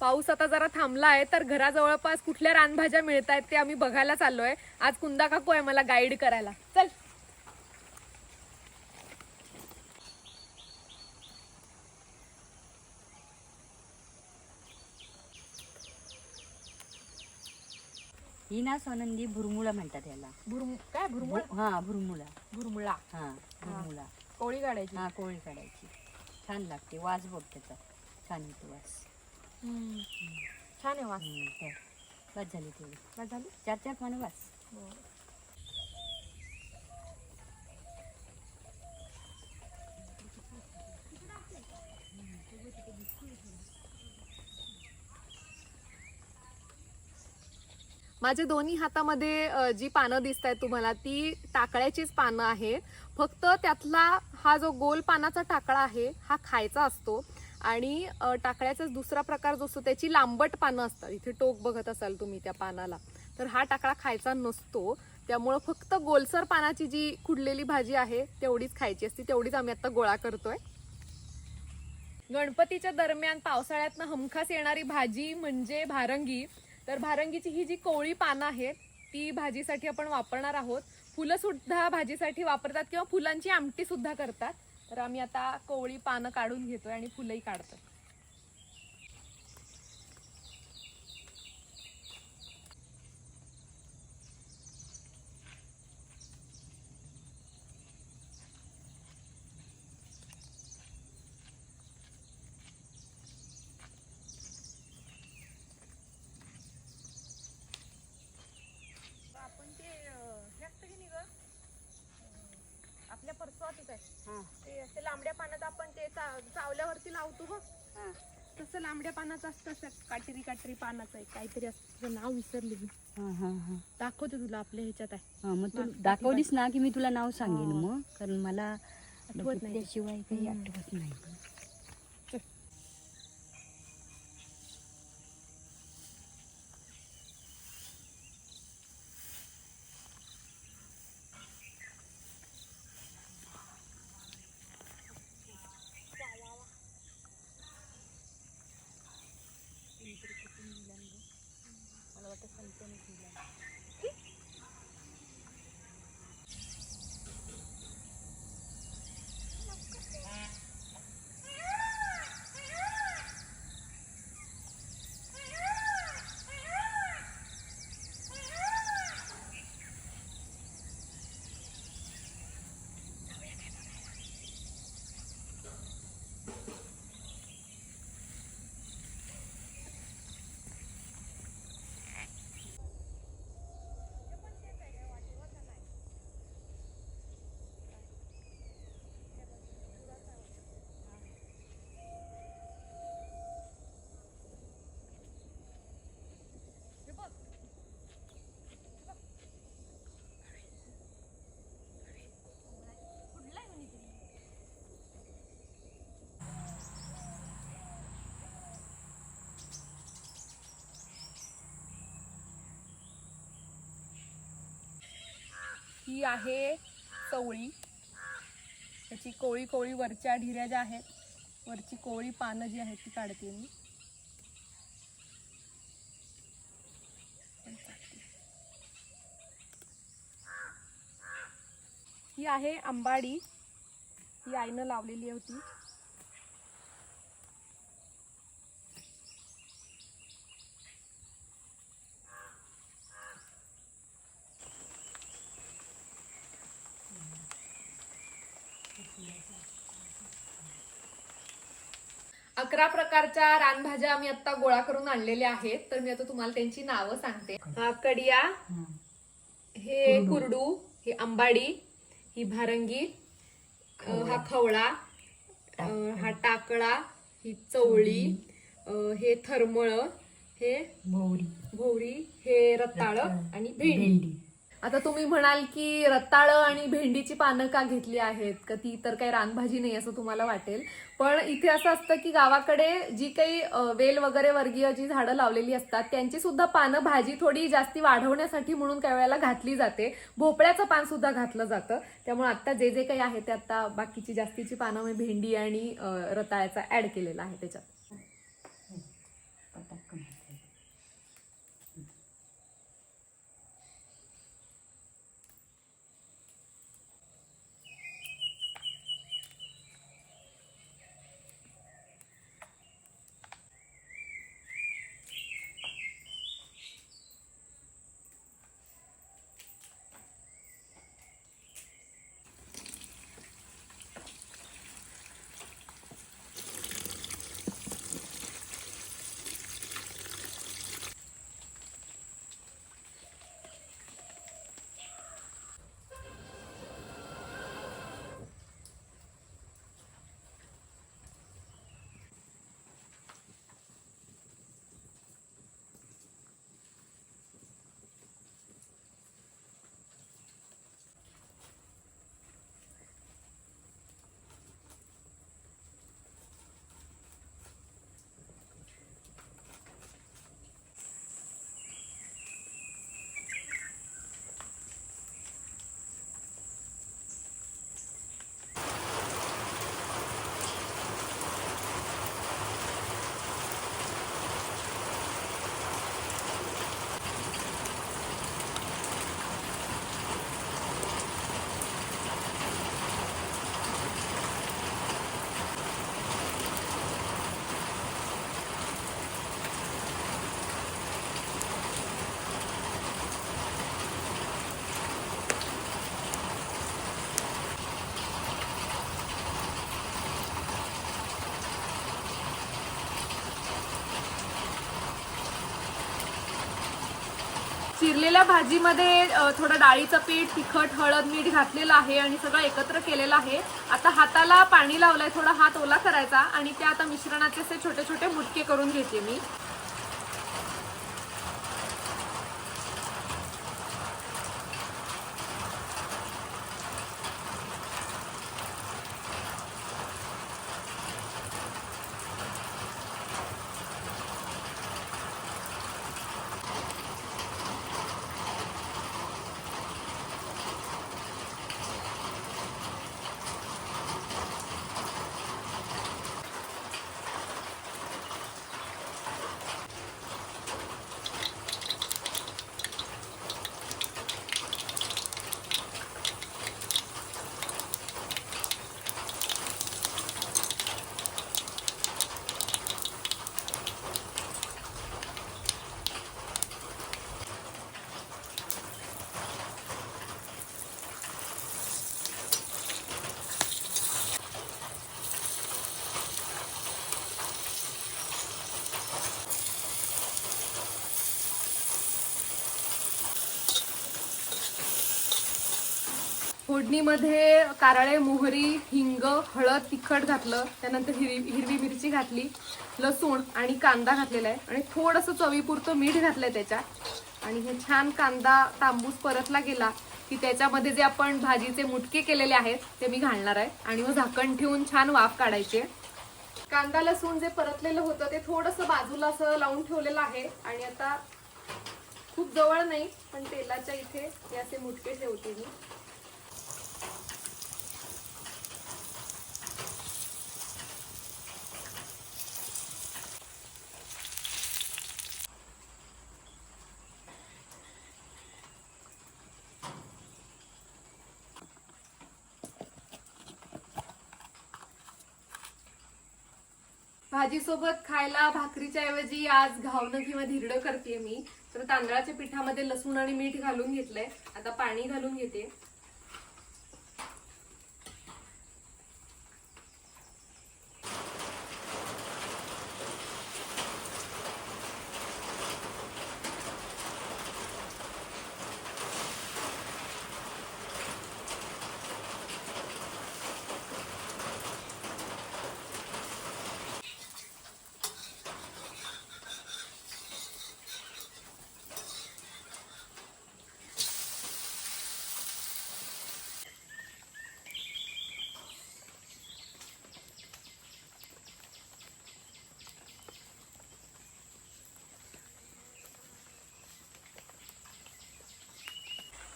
पाऊस आता जरा थांबला आहे तर घराजवळपास कुठल्या रानभाज्या मिळत आहेत ते आम्ही बघायला चाललोय. आज कुंदा काकू आहे मला गाईड करायला. चल. ही ना सोनंदी भुरमुळा म्हणतात याला. भुरमु काय भुरमुळ? हा भुरमुळा. भुरमुळा. हा भुरमुळा. कोळी काढायची. हा कोळी काढायची. छान लागते वास बघ त्याचा. छान येतो वास. छान आहे वास. हम्म, तर बस झाली तेवढी. बस झाली? चार चार पानं वास. माझ्या दोन्ही हातामध्ये अ, जी पानं दिसत आहेत तुम्हाला ती टाकळ्याचीच पानं आहेत. फक्त त्यातला हा जो गोल पानाचा टाकळा आहे हा खायचा असतो. आणि टाकळ्याचाच टाकळ्याचा दुसरा प्रकार जो असतो त्याची लांबट पानं असतात. इथे टोक बघत असाल तुम्ही त्या पानाला. तर हा टाकळा खायचा नसतो. त्यामुळं फक्त गोलसर पानाची जी कुडलेली भाजी आहे तेवढीच खायची असते. तेवढीच आम्ही आता गोळा करतोय. गणपतीच्या दरम्यान पावसाळ्यातनं हमखास येणारी भाजी म्हणजे भारंगी. तर भारंगीची ही जी कोवळी पानं आहेत ती भाजीसाठी आपण वापरणार आहोत. फुलं सुद्धा भाजीसाठी वापरतात किंवा फुलांची आमटी सुद्धा करतात. तर आम्ही आता कोवळी पानं काढून घेतोय आणि फुलंही काढतोय. आहे. ते लांबड्या पानात आपण ते चावल्यावरती लावतो बघ. हा. तसं लांबड्या पानाचं असतं असं काटेरी काटेरी पानाचं आहे. काहीतरी असतं नाव विसरले मी. हा हा हा. दाखवते तुला आपल्या ह्याच्यात आहे. हा मग तू दाखवलीस ना की मी तुला नाव सांगेन. मग? कारण मला आठवत नाही. शिवाय काही. आठवत नाही. ही आहे चवळी त्याची कोळी कोळी वरच्या ढिऱ्या ज्या आहेत वरची कोळी पानं जी आहेत ती काढते मी. ही आहे आंबाडी. ही आईनं लावलेली होती. अकरा प्रकारच्या रानभाज्या आम्ही आता गोळा करून आणलेल्या आहेत. तर मी आता तुम्हाला त्यांची नावं सांगते. हा कडिया हा. कुरडू. ही आंबाडी ही भारंगी हा खवळा. हा टाकळा ही चवळी हे थरमळ हे भोवरी. भोवरी हे रताळ. आणि भेंडी. आता तुम्ही म्हणाल की रताळं आणि भेंडीची पानं का घेतली आहेत? का ती तर काही रानभाजी नाही असं तुम्हाला वाटेल. पण इथे असं असतं की गावाकडे जी काही वेल वगैरे वर्गीय जी झाडं लावलेली असतात त्यांची सुद्धा पानं भाजी थोडी जास्ती वाढवण्यासाठी म्हणून काही वेळेला घातली जाते. भोपळ्याचं पान सुद्धा घातलं जातं. त्यामुळे आता जे जे काही आहे ते आता बाकीची जास्तीची पानं मी भेंडी आणि रताळ्याचा ऍड केलेला आहे त्याच्यात. चिरलेल्या भाजीमध्ये थोडं डाळीचं पीठ तिखट हळद मीठ घातलेलं आहे आणि सगळं एकत्र केलेलं आहे. आता हाताला पाणी लावलंय थोडा हात ओला करायचा आणि ते आता मिश्रणाचे असे छोटे छोटे मुटके करून घेते मी. फोडणीमध्ये कारळे मोहरी हिंग हळद तिखट घातलं. त्यानंतर हिरवी हिरवी मिरची घातली लसूण आणि कांदा घातलेला आहे. आणि थोडंसं चवीपुरतं मीठ घातलंय त्याच्यात. आणि हे छान कांदा तांबूस परतला गेला की त्याच्यामध्ये जे आपण भाजीचे मुटके केलेले आहेत ते मी घालणार आहे. आणि मग झाकण ठेवून छान वाफ काढायचे कांदा लसूण जे परतलेलं होतं ते थोडंसं बाजूला असं लावून ठेवलेलं आहे. आणि आता खूप जवळ नाही पण तेलाच्या इथे हे असे मुटके ठेवते मी. भाजीसोबत खायला भाकरीच्या ऐवजी आज घावणं किंवा धिरडं करते मी. तर तांदळाच्या पिठामध्ये लसूण आणि मीठ घालून घेतलंय. आता पाणी घालून घेते.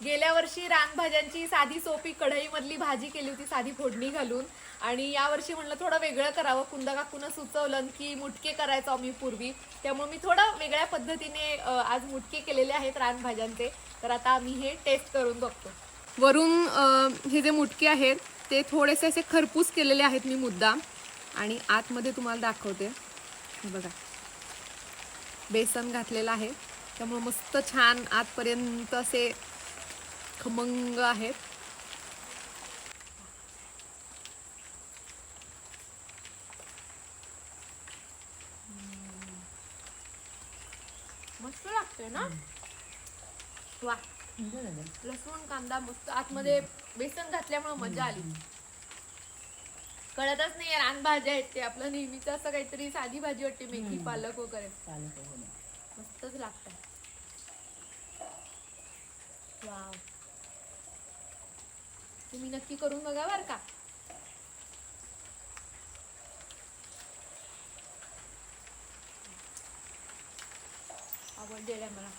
गेल्या वर्षी रानभाज्यांची साधी सोपी कढईमधली भाजी केली होती साधी फोडणी घालून. आणि या वर्षी म्हणलं थोडं वेगळं करावं. कुंदा काकूनं सुचवलं की मुटके करायचो आम्ही पूर्वी. त्यामुळे मी थोडं वेगळ्या पद्धतीने आज मुटके केलेले आहेत रानभाज्यांचे. तर आता आम्ही हे टेस्ट करून बघतो. वरून हे जे मुटके आहेत ते थोडेसे असे खरपूस केलेले आहेत मी मुद्दाम. आणि आतमध्ये तुम्हाला दाखवते. बघा. बेसन घातलेलं आहे. त्यामुळे मस्त छान आतपर्यंत असे खमंग आहेत. मस्त लागतंय ना? वा. लसूण कांदा मस्त. आतमध्ये बेसन घातल्यामुळे मजा आली. कळतच नाही रान भाज्या आहेत ते. आपलं नेहमीच असं काहीतरी साधी भाजी वाटते मेथी पालक वगैरे. मस्तच लागत वाव. तुम्ही नक्की करून बघा बर का आवडलेलं आहे मला